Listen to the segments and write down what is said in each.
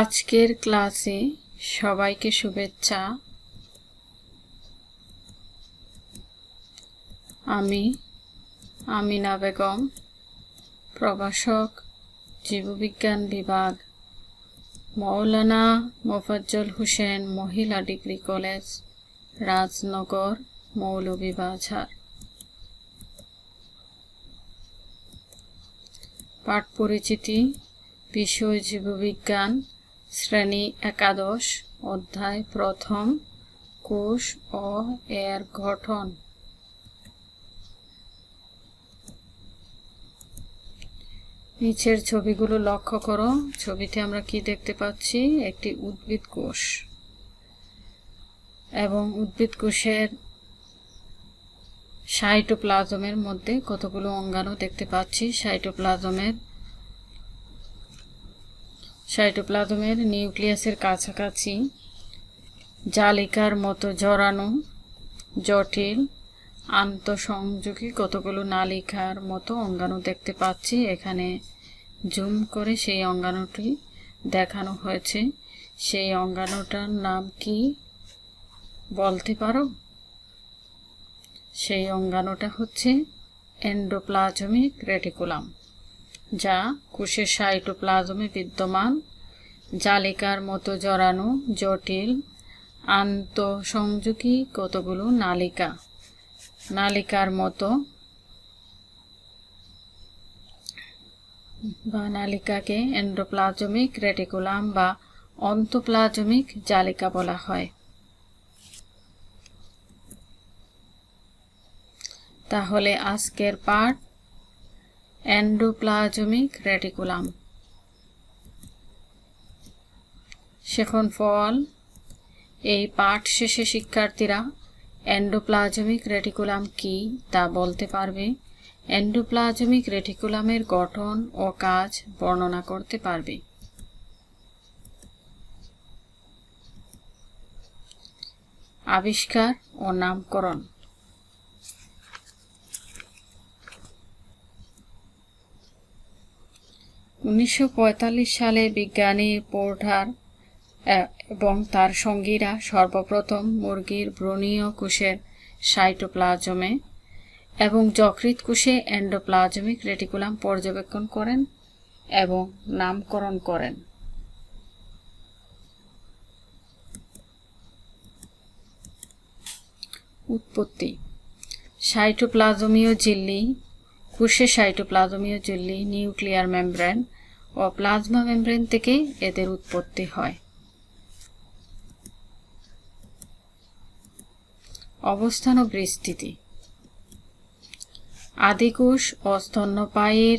আজকের ক্লাসে সবাইকে শুভেচ্ছা। আমি আমিনা বেগম, প্রভাষক, জীববিজ্ঞান বিভাগ, মৌলানা মোফাজ্জল হোসেন মহিলা ডিগ্রি কলেজ, রাজনগর মৌলভীবাজার। পাঠ পরিচিতি বিষয় জীববিজ্ঞান শ্রেণি একাদশ অধ্যায় প্রথম কোষ ও এর গঠন। নিচের ছবিগুলো লক্ষ্য করো। ছবিতে আমরা কি দেখতে পাচ্ছি? একটি উদ্ভিদ কোষ। এবং উদ্ভিদ কোষের সাইটোপ্লাজমের মধ্যে কতগুলো অঙ্গাণু দেখতে পাচ্ছি? সাইটোপ্লাজমের সাইটোপ্লাজমের নিউক্লিয়াসের কাছাকাছি জালিকার মতো জড়ানো, জটিল, আন্তঃসংযোগী কতগুলো নালিকার মতো অঙ্গাণু দেখতে পাচ্ছি। এখানে জুম করে সেই অঙ্গাণুটি দেখানো হয়েছে। সেই অঙ্গাণুটার নাম কি বলতে পারো? সেই অঙ্গাণুটা হচ্ছে এন্ডোপ্লাজমিক রেটিকুলাম। যা কোষের সাইটোপ্লাজমে বিদ্যমান, জালিকার মতো জড়ানো, জটিল, আন্তঃসংযোগী কতগুলো নালিকা। নালিকার মতো বা নালিকাকে এন্ডোপ্লাজমিক রেটিকুলাম বা অন্তপ্লাজমিক জালিকা বলা হয়। তাহলে আজকের পাঠ এন্ডোপ্লাজমিক রেটিকুলাম শেখন ফল, এই পাঠ শেষে শিক্ষার্থীরা এন্ডোপ্লাজমিক রেটিকুলাম কি তা বলতে পারবে? এন্ডোপ্লাজমিক রেটিকুলামের গঠন ও কাজ বর্ণনা করতে পারবে। আবিষ্কার ও নামকরণ। উনিশশো পঁয়তাল্লিশ সালে বিজ্ঞানী পোর্টার এবং তার সঙ্গীরা সর্বপ্রথম মুরগির ব্রণীয় কোষের সাইটোপ্লাজমে এবং যকৃত কোষে এন্ডোপ্লাজমিক রেটিকুলাম পর্যবেক্ষণ করেন এবং নামকরণ করেন। উৎপত্তি। সাইটোপ্লাজমীয় ঝিল্লি কোষে সাইটোপ্লাজমীয় ঝিল্লি নিউক্লিয়ার মেমব্রেন ও প্লাজমা মেমব্রেন থেকে এদের উৎপত্তি হয়। অবস্থান ও বিস্তৃতি। আদিকোষ ও স্তন্যপায়ীর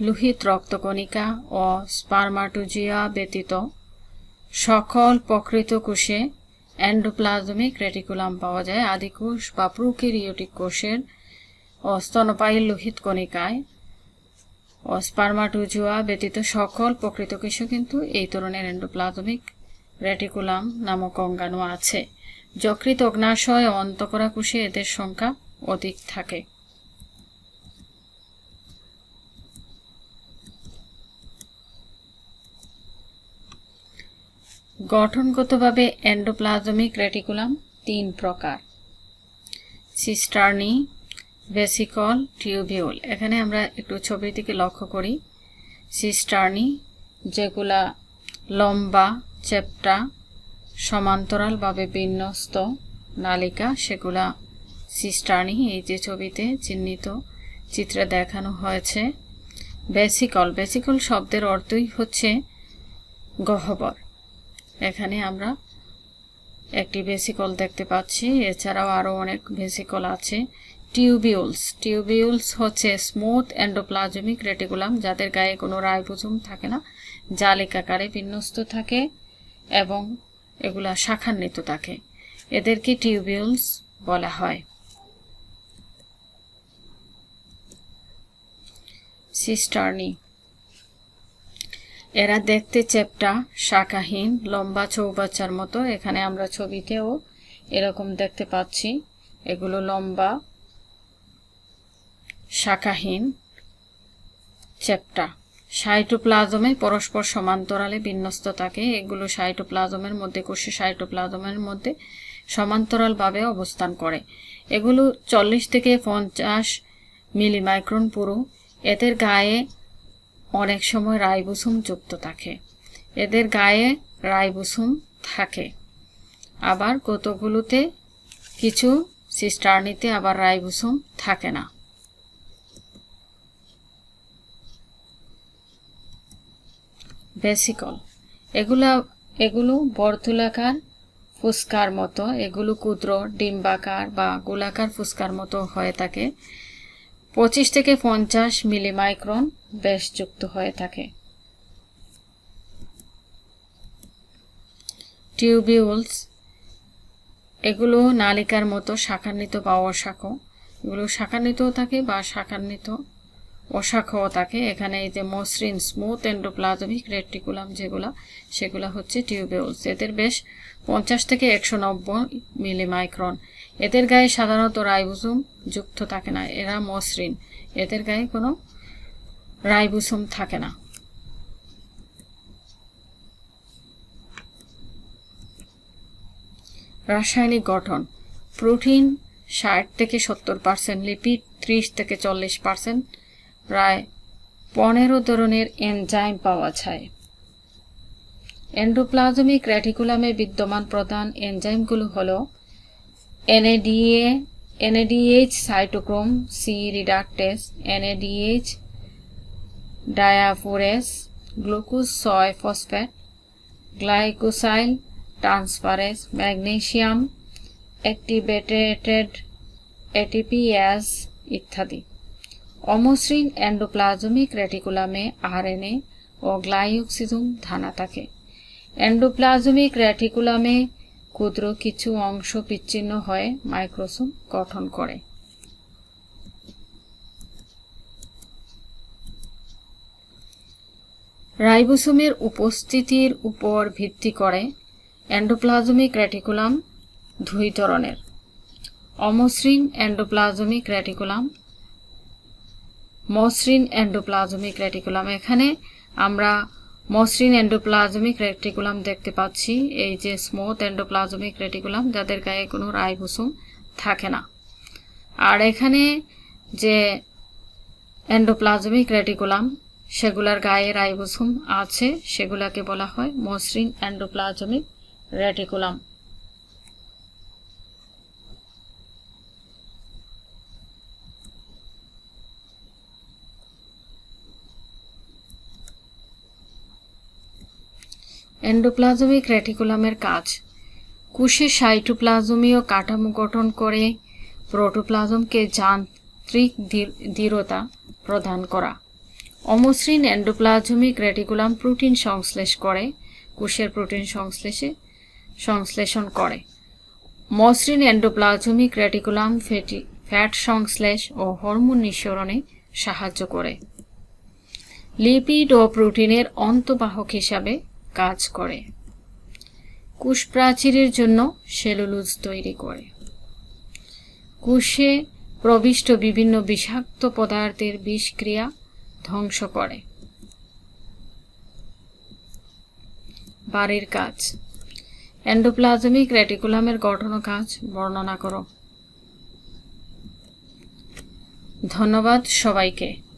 লোহিত রক্তকণিকা ও স্পার্মাটোজিয়া ব্যতীত সকল প্রকৃত কোষে এন্ডোপ্লাজমিক রেটিকুলাম পাওয়া যায়। আদিকোষ বা প্রোক্যারিওটিক কোষের ও স্তনপায়ীর লোহিত কণিকায় স্পার্মাটোজুয়া ব্যতীত সকল প্রকৃত কিছু কিন্তু এই ধরনের এন্ডোপ্লাজমিক রেটিকুলাম নামক অঙ্গাণু আছে। যকৃত অগ্নাশয় অন্তকরা কোষে এদের সংখ্যা অধিক থাকে। গঠনগতভাবে এন্ডোপ্লাজমিক রেটিকুলাম তিন প্রকার। সিস্টার্নি ভেসিকল টিউবিউল এখানে আমরা একটু ছবির দিকে লক্ষ্য করি। সিস্টার্নি যেগুলা লম্বা, চেপটা সমান্তরালভাবে বিন্যস্ত নালিকা, সেগুলা সিস্টার্নি এই যে ছবিতে চিহ্নিত চিত্রে দেখানো হয়েছে। বেসিকল বেসিকল শব্দের অর্থই হচ্ছে গহ্বর। এখানে আমরা একটি বেসিকল দেখতে পাচ্ছি। এছাড়াও আরও অনেক বেসিকল আছে। টিউবিউলস। টিউবিউলস হচ্ছে স্মুথ এন্ডোপ্লাজমিক রেটিকুলাম যাদের গায়ে কোনো রাইবোজোম থাকে না জালিকাকারে বিন্যস্ত থাকে এবং এগুলা শাখান্বিত থাকে। এদেরকে টিউবিউলস বলা হয়। সিস্টার্নি। এরা দেখতে চেপটা, শাখাহীন, লম্বা চৌবাচ্চার মতো। এখানে আমরা ছবিতেও এরকম দেখতে পাচ্ছি। এগুলো লম্বা শাখাহীন চেপটা সাইটোপ্লাজমে পরস্পর সমান্তরালে বিন্যস্ত থাকে। এগুলো সাইটোপ্লাজমের মধ্যে কোষে সাইটোপ্লাজমের মধ্যে সমান্তরালভাবে অবস্থান করে। এগুলো চল্লিশ থেকে পঞ্চাশ মিলিমাইক্রন পুরু। এদের গায়ে অনেক সময় রাইবোসোম যুক্ত থাকে। এদের গায়ে রাইবোসোম থাকে। আবার কতগুলোতে? কিছু সিস্টার্নিতে আবার রাইবোসোম থাকে না। বেসিকল। এগুলা, এগুলো বর্তুলাকার ফুসকার মতো, এগুলো ক্ষুদ্র ডিম্বাকার বা গোলাকার ফুসকার মতো হয়ে থাকে। পঁচিশ থেকে পঞ্চাশ মিলিমাইক্রন ব্যাসযুক্ত হয়ে থাকে। টিউবিউলস, এগুলো নালিকার মতো শাখান্বিত বা অশাখ। এগুলো শাখান্বিতও থাকে বা শাখান্বিত অশাখাও থাকে এখানে এই যে মসৃণ স্মুথ এন্ডোপ্লাজমিক রেটিকুলাম যেগুলো, সেগুলো হচ্ছে টিউবেলস এদের বেশ পঞ্চাশ থেকে একশো নব্বই মিলিমাইক্রন এদের গায়ে সাধারণত রাইবোসোম যুক্ত থাকে না, এরা মসৃণ। এদের গায়ে কোনো রাইবোসোম থাকে না। রাসায়নিক গঠন। প্রোটিন ষাট থেকে সত্তর পার্সেন্ট, লিপিড ত্রিশ থেকে চল্লিশ পার্সেন্ট প্রায় পনেরো ধরনের এনজাইম পাওয়া যায়। এন্ডোপ্লাজমিক রেটিকুলামে বিদ্যমান প্রধান এনজাইমগুলো হল NADA, NADH cytochrome, C reductase, NADH diaphorase, glucose সয় phosphate, glycosyl transferase magnesium activated ATPase ইত্যাদি। অমসৃণ এন্ডোপ্লাজমিক রেটিকুলামে আরএনএ ও গ্লাইঅক্সিজম ধানা থাকে। এন্ডোপ্লাজমিক রেটিকুলামে ক্ষুদ্র কিছু অংশ বিচ্ছিন্ন হয়ে মাইক্রোসোম গঠন করে। রাইবোসোমের উপস্থিতির উপর ভিত্তি করে এন্ডোপ্লাজমিক রেটিকুলাম দুই ধরনের। অমসৃণ এন্ডোপ্লাজমিক রেটিকুলাম মসৃণ এন্ডোপ্লাজমিক রেটিকুলাম এখানে আমরা মসৃণ এন্ডোপ্লাজমিক রেটিকুলাম দেখতে পাচ্ছি, এই যে স্মুথ এন্ডোপ্লাজমিক রেটিকুলাম যাদের গায়ে কোনো রাইবোসোম থাকে না। আর এখানে যে অ্যান্ডোপ্লাজমিক রেটিকুলাম সেগুলার গায়ে রাইবোসোম আছে, সেগুলাকে বলা হয় মসৃণ এন্ডোপ্লাজমিক রেটিকুলাম এন্ডোপ্লাজমিক রেটিকুলামের কাজ। কোষে সাইটোপ্লাজমীয় কাঠামো গঠন করে প্রোটোপ্লাজমকে যান্ত্রিক দৃঢ়তা প্রদান করা। অমসৃণ এন্ডোপ্লাজমিক রেটিকুলাম প্রোটিন সংশ্লেষ করে কোষের প্রোটিন সংশ্লেষে, সংশ্লেষণ করে। মসৃণ এন্ডোপ্লাজমিক রেটিকুলাম ফ্যাটি ফ্যাট সংশ্লেষ ও হরমোন নিঃসরণে সাহায্য করে। লিপিড ও প্রোটিনের অন্তবাহক হিসাবে কাজ করে। কোষ প্রাচীরের জন্য সেলুলোজ তৈরি করে। কোষে প্রবিষ্ট বিভিন্ন বিষাক্ত পদার্থের বিষক্রিয়া ধ্বংস করে। বাড়ির কাজ। এন্ডোপ্লাজমিক রেটিকুলামের গঠন কাজ বর্ণনা করো। ধন্যবাদ সবাইকে।